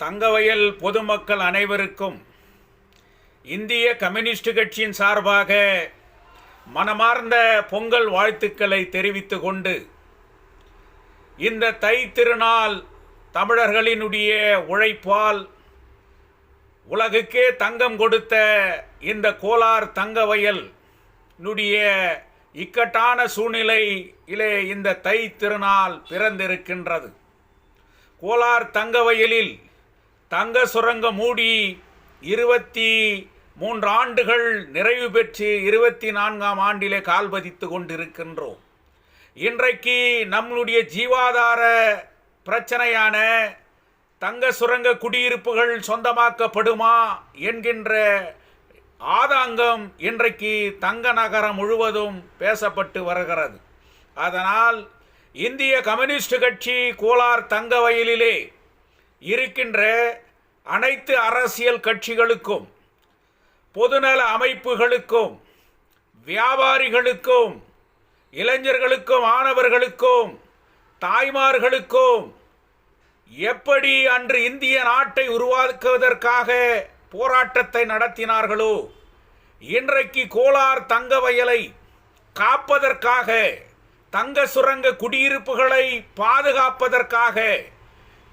தங்கவயல் பொதுமக்கள் அனைவருக்கும் இந்திய கம்யூனிஸ்ட் கட்சியின் சார்பாக மனமார்ந்த பொங்கல் வாழ்த்துக்களை தெரிவித்து கொண்டு இந்த தை திருநாள் தமிழர்களினுடைய உழைப்பால் உலகுக்கே தங்கம் கொடுத்த இந்த கோலார் தங்கவயல் நுடைய இக்கட்டான சூழ்நிலையிலே இந்த தை திருநாள் பிறந்திருக்கின்றது. கோலார் தங்கவயலில் தங்க சுரங்கம் மூடி இருபத்தி மூன்று ஆண்டுகள் நிறைவு பெற்று இருபத்தி நான்காம் ஆண்டிலே கால் பதித்து கொண்டிருக்கின்றோம். இன்றைக்கு நம்மளுடைய ஜீவாதார பிரச்சனையான தங்க சுரங்க குடியிருப்புகள் சொந்தமாக்கப்படுமா என்கின்ற ஆதாங்கம் இன்றைக்கு தங்க நகரம் முழுவதும் பேசப்பட்டு வருகிறது. அதனால் இந்திய கம்யூனிஸ்ட் கட்சி கோலார் தங்க வயலிலே இருக்கின்ற அனைத்து அரசியல் கட்சிகளுக்கும் பொதுநல அமைப்புகளுக்கும் வியாபாரிகளுக்கும் இளைஞர்களுக்கும் மாணவர்களுக்கும் தாய்மார்களுக்கும் எப்படி அன்று இந்திய நாட்டை உருவாக்குவதற்காக போராட்டத்தை நடத்தினார்களோ இன்றைக்கு கோலார் தங்க வயலை காப்பதற்காக தங்க சுரங்க குடியிருப்புகளை பாதுகாப்பதற்காக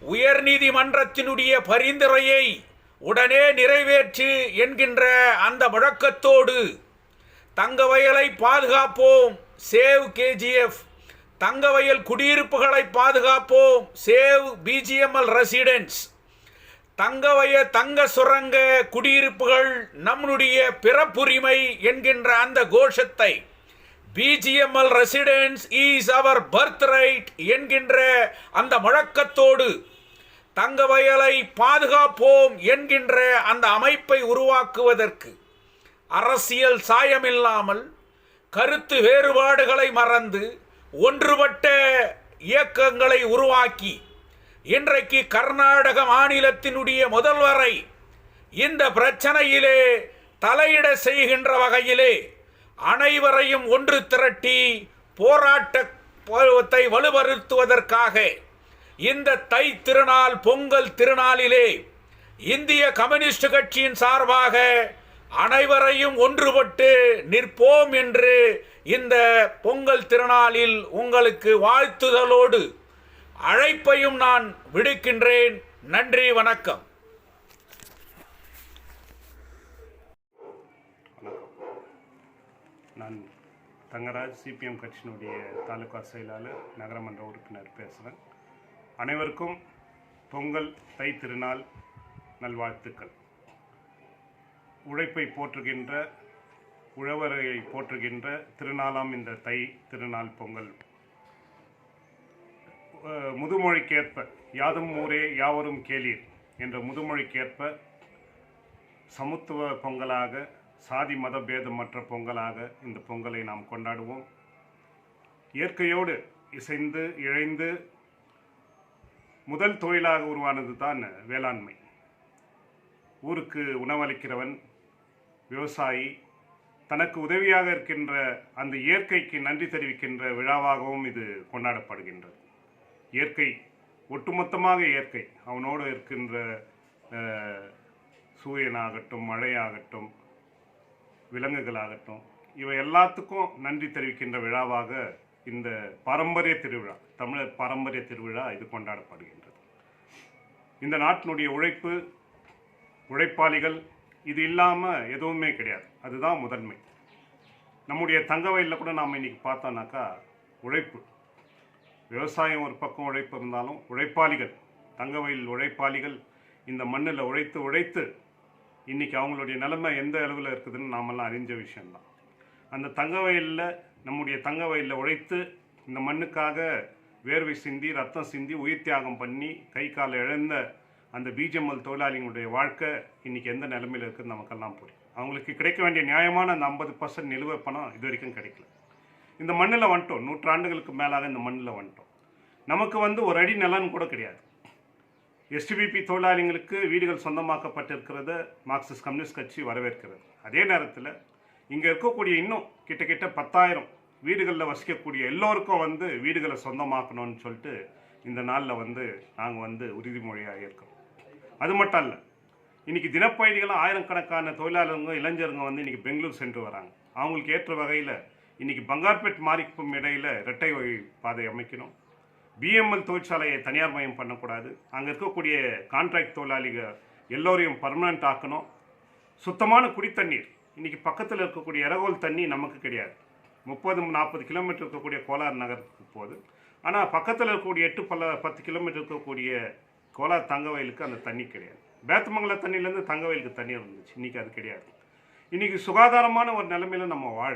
உயர்நீதிமன்றத்தினுடைய பரிந்துரையை உடனே நிறைவேற்று என்கின்ற அந்த முழக்கத்தோடு தங்க வயலை பாதுகாப்போம் சேவ் கேஜிஎஃப். தங்கவயல் குடியிருப்புகளை பாதுகாப்போம் சேவ் பிஜிஎம்எல் ரெசிடென்ஸ். தங்கவய தங்க சுரங்க குடியிருப்புகள் நம்முடைய பிறப்புரிமை என்கின்ற அந்த கோஷத்தை BGML residence is our birth right என்கின்ற அந்த முழக்கத்தோடு தங்க வயலை பாதுகாப்போம் என்கின்ற அந்த அமைப்பை உருவாக்குவதற்கு அரசியல் சாயமில்லாமல் கருத்து வேறுபாடுகளை மறந்து ஒன்றுபட்ட இயக்கங்களை உருவாக்கி இன்றைக்கு கர்நாடக மாநிலத்தினுடைய முதல்வரை இந்த பிரச்சனையிலே தலையிட செய்கின்ற வகையிலே அனைவரையும் ஒன்று திரட்டி போராட்டத்தை வலுவருத்துவதற்காக இந்த தை திருநாள் பொங்கல் திருநாளிலே இந்திய கம்யூனிஸ்ட் கட்சியின் சார்பாக அனைவரையும் ஒன்றுபட்டு நிற்போம் என்று இந்த பொங்கல் திருநாளில் உங்களுக்கு வாழ்த்துதலோடு அழைப்பையும் நான் விடுக்கின்றேன். நன்றி வணக்கம். நான் தங்கராஜ் சிபிஎம் கட்சியினுடைய தாலுகா செயலாளர் நகரமன்ற உறுப்பினர் பேசுகிறேன் அனைவருக்கும் பொங்கல் தை திருநாள் நல்வாழ்த்துக்கள். உழைப்பை போற்றுகின்ற உழவரையை போற்றுகின்ற திருநாளாம் இந்த தை திருநாள் பொங்கல். முதுமொழிக்கேற்ப யாதும் ஊரே யாவரும் கேளீர் என்ற முதுமொழிக்கேற்ப சமத்துவ பொங்கலாக சாதி மத பேதமற்ற பொங்கலாக இந்த பொங்கலை நாம் கொண்டாடுவோம். இயற்கையோடு இசைந்து இழைந்து முதல் தொழிலாக உருவானது தான் வேளாண்மை. ஊருக்கு உணவளிக்கிறவன் விவசாயி தனக்கு உதவியாக இருக்கின்ற அந்த இயற்கைக்கு நன்றி தெரிவிக்கின்ற விழாவாகவும் இது கொண்டாடப்படுகின்றது. இயற்கை ஒட்டுமொத்தமாக இயற்கை. அவனோடு இருக்கின்ற சூரியனாகட்டும் மழையாகட்டும் விலங்குகளாகட்டும் இவை எல்லாத்துக்கும் நன்றி தெரிவிக்கின்ற விழாவாக இந்த பாரம்பரிய திருவிழா தமிழர் பாரம்பரிய திருவிழா இது கொண்டாடப்படுகின்றது. இந்த நாட்டினுடைய உழைப்பு உழைப்பாளிகள் இது இல்லாமல் எதுவுமே கிடையாது. அதுதான் முதன்மை. நம்முடைய தங்க வயலில் கூட நாம் இன்றைக்கி பார்த்தோம்னாக்கா உழைப்பு. விவசாயம் ஒரு பக்கம் உழைப்பு இருந்தாலும் உழைப்பாளிகள் தங்க வயல் உழைப்பாளிகள் இந்த மண்ணில் உழைத்து உழைத்து இன்னைக்கு அவங்களுடைய நிலைமை எந்த அளவில் இருக்குதுன்னு நாமெல்லாம் அறிஞ்ச விஷயம்தான். அந்த தங்க வயலில் நம்முடைய தங்க வயலில் உழைத்து இந்த மண்ணுக்காக வேர்வை சிந்தி ரத்தம் சிந்தி உயிர் தியாகம் பண்ணி கை காலை இழந்த அந்த பிஜிஎம்எல் தொழிலாளிகளுடைய வாழ்க்கை இன்னைக்கு எந்த நிலைமையில் இருக்குதுன்னு நமக்கெல்லாம் புரியும். அவங்களுக்கு கிடைக்க வேண்டிய நியாயமான அந்த ஐம்பது பர்சன்ட் நிலுவை பணம் இது வரைக்கும் கிடைக்கல. இந்த மண்ணில் வந்துட்டோம். நூற்றாண்டுகளுக்கு மேலாக இந்த மண்ணில் வந்துட்டோம். நமக்கு வந்து ஒரு அடி நிலன்னு கூட கிடையாது. எஸ்டிபிபி தொழிலாளிகளுக்கு வீடுகள் சொந்தமாக்கப்பட்டிருக்கிறத மார்க்சிஸ்ட் கம்யூனிஸ்ட் கட்சி வரவேற்கிறது. அதே நேரத்தில் இங்கே இருக்கக்கூடிய இன்னும் கிட்டத்தட்ட பத்தாயிரம் வீடுகளில் வசிக்கக்கூடிய எல்லோருக்கும் வந்து வீடுகளை சொந்தமாக்கணும்னு சொல்லிட்டு இந்த நாளில் வந்து நாங்கள் வந்து உறுதிமொழியாக இருக்கோம். அது மட்டும் இல்லை இன்றைக்கி தினப்பயணிகளும் ஆயிரக்கணக்கான தொழிலாளருங்க இளைஞருங்க வந்து இன்றைக்கி பெங்களூர் சென்று வராங்க. அவங்களுக்கு ஏற்ற வகையில் இன்றைக்கி பங்கார்பேட் மாரிக்கும் இடையில் இரட்டை வழி பாதை அமைக்கணும். பிஎம்எல் தொழிற்சாலையை தனியார் மயம் பண்ணக்கூடாது. அங்கே இருக்கக்கூடிய கான்ட்ராக்ட் தொழிலாளிகள் எல்லோரையும் பர்மனண்ட் ஆக்கணும். சுத்தமான குடித்தண்ணீர் இன்றைக்கி பக்கத்தில் இருக்கக்கூடிய இரகோல் தண்ணி நமக்கு கிடையாது. முப்பது நாற்பது கிலோமீட்டர் இருக்கக்கூடிய கோலார் நகருக்கு போகுது. ஆனால் பக்கத்தில் இருக்கக்கூடிய எட்டு பல பத்து கிலோமீட்டர் இருக்கக்கூடிய கோலார் தங்கவயலுக்கு அந்த தண்ணி கிடையாது. பேத்தமங்கல தண்ணியிலேருந்து தங்கவயலுக்கு தண்ணி இருந்துச்சு இன்னைக்கு அது கிடையாது. இன்றைக்கி சுகாதாரமான ஒரு நிலைமையில நம்ம வாழ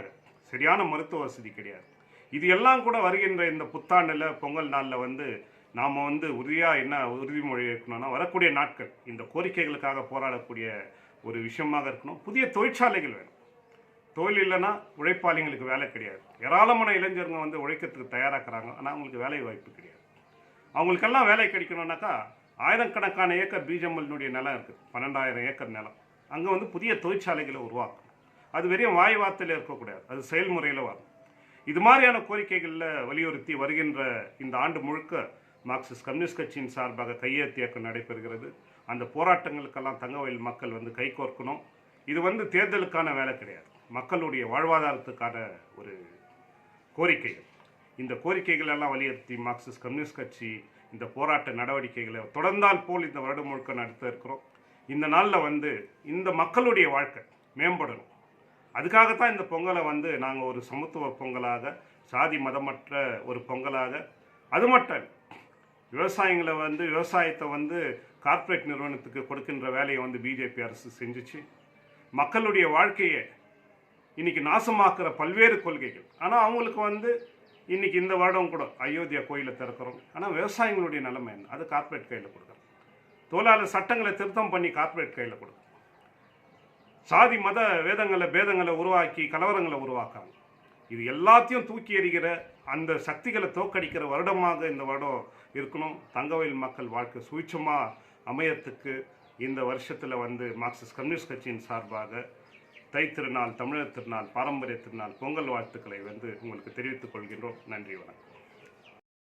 சரியான மருத்துவ வசதி கிடையாது. இது எல்லாம் கூட வருகின்ற இந்த புத்தாண்டில் பொங்கல் நாளில் வந்து நாம் வந்து உறுதியாக என்ன உறுதிமொழி இருக்கணும்னா வரக்கூடிய நாட்கள் இந்த கோரிக்கைகளுக்காக போராடக்கூடிய ஒரு விஷயமாக இருக்கணும். புதிய தொழிற்சாலைகள் வேணும். தொழில் இல்லைன்னா உழைப்பாளிங்களுக்கு வேலை கிடையாது. ஏராளமான இளைஞர்கள் வந்து உழைக்கிறதுக்கு தயாராகிறாங்க ஆனால் அவங்களுக்கு வேலை வாய்ப்பு கிடையாது. அவங்களுக்கெல்லாம் வேலை கிடைக்கணும்னாக்கா ஆயிரக்கணக்கான ஏக்கர் பீஜம்மலினுடைய நிலம் இருக்குது பன்னெண்டாயிரம் ஏக்கர் நிலம். அங்கே வந்து புதிய தொழிற்சாலைகளை உருவாக்கணும். அது வெறும் வாய் வார்த்தையில் இருக்கக்கூடாது. அது செயல்முறையில் வரும் இது மாதிரியான கோரிக்கைகளில் வலியுறுத்தி வருகின்ற இந்த ஆண்டு முழுக்க மார்க்சிஸ்ட் கம்யூனிஸ்ட் கட்சியின் சார்பாக கையெழுத்து இயக்கம் நடைபெறுகிறது. அந்த போராட்டங்களுக்கெல்லாம் தங்கவயல் மக்கள் வந்து கைகோர்க்கணும் இது வந்து தேர்தலுக்கான வேலை கிடையாது. மக்களுடைய வாழ்வாதாரத்துக்கான ஒரு கோரிக்கைகள். இந்த கோரிக்கைகள் எல்லாம் வலியுறுத்தி மார்க்சிஸ்ட் கம்யூனிஸ்ட் கட்சி இந்த போராட்ட நடவடிக்கைகளை தொடர்ந்தால் போல் இந்த வருடம் முழுக்க நடத்த இருக்கிறோம். இந்த நாளில் வந்து இந்த மக்களுடைய வாழ்க்கை மேம்படணும். அதுக்காகத்தான் இந்த பொங்கலை வந்து நாங்கள் ஒரு சமத்துவ பொங்கலாக சாதி மதமற்ற ஒரு பொங்கலாக அது மட்டும் விவசாயிகளை வந்து விவசாயத்தை வந்து கார்ப்பரேட் நிறுவனத்துக்கு கொடுக்கின்ற வேலையை வந்து பிஜேபி அரசு செஞ்சுச்சு. மக்களுடைய வாழ்க்கையை இன்றைக்கி நாசமாக்குற பல்வேறு கொள்கைகள். ஆனால் அவங்களுக்கு வந்து இன்றைக்கி இந்த வருடம் கூட அயோத்தியா கோயிலை திறக்கிறோம். ஆனால் விவசாயிகளுடைய நிலைமை என்ன? அது கார்ப்பரேட் கையில் கொடுக்குறோம். தொழிலாளர் சட்டங்களை திருத்தம் பண்ணி கார்ப்பரேட் கையில் கொடுக்குறோம். சாதி மத வேதங்களை பேதங்களை உருவாக்கி கலவரங்களை உருவாக்காங்க இது எல்லாத்தையும் தூக்கி எறிகிற அந்த சக்திகளை தோக்கடிக்கிற வருடமாக இந்த வருடம் இருக்கணும். தங்கவயல் மக்கள் வாழ்க்கை சுவிச்சமாக அமையத்துக்கு இந்த வருஷத்தில் வந்து மார்க்சிஸ்ட் கம்யூனிஸ்ட் கட்சியின் சார்பாக தை திருநாள் தமிழர் திருநாள் பாரம்பரிய திருநாள் பொங்கல் வாழ்த்துக்களை வந்து உங்களுக்கு தெரிவித்துக் கொள்கின்றோம். நன்றி வணக்கம்.